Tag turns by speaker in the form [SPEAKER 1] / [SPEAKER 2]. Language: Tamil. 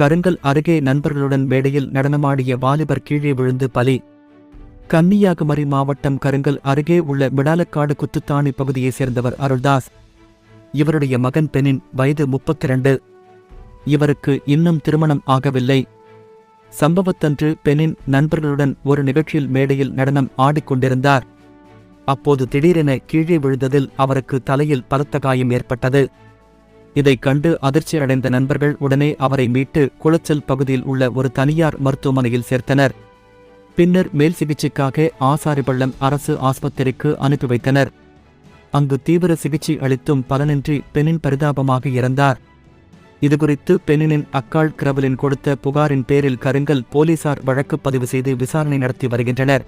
[SPEAKER 1] கருங்கல் அருகே நண்பர்களுடன் மேடையில் நடனமாடிய வாலிபர் கீழே விழுந்து பலி. கன்னியாகுமரி மாவட்டம் கருங்கல் அருகே உள்ள விடாலக்காடு குத்துத்தாணி பகுதியைச் சேர்ந்தவர் அருள்தாஸ். இவருடைய மகன் பெனின் வயது முப்பத்திரண்டு. இவருக்கு இன்னும் திருமணம் ஆகவில்லை. சம்பவத்தன்று பெனின் நண்பர்களுடன் ஒரு நிகழ்ச்சியில் மேடையில் நடனம் ஆடிக்கொண்டிருந்தார். அப்போது திடீரென கீழே விழுந்ததில் அவருக்கு தலையில் பலத்த காயம் ஏற்பட்டது. இதைக் கண்டு அதிர்ச்சியடைந்த நண்பர்கள் உடனே அவரை மீட்டு குளச்சல் பகுதியில் உள்ள ஒரு தனியார் மருத்துவமனையில் சேர்த்தனர். பின்னர் மேல் சிகிச்சைக்காக ஆசாரிபள்ளம் அரசு ஆஸ்பத்திரிக்கு அனுப்பி வைத்தனர். அங்கு தீவிர சிகிச்சை அளித்தும் பலனின்றி பெண்ணின் பரிதாபமாக இறந்தார். இதுகுறித்து பெண்ணினின் அக்காள் கிரவலின் கொடுத்த புகாரின் பேரில் கருங்கல் போலீசார் வழக்கு பதிவு செய்து விசாரணை நடத்தி வருகின்றனர்.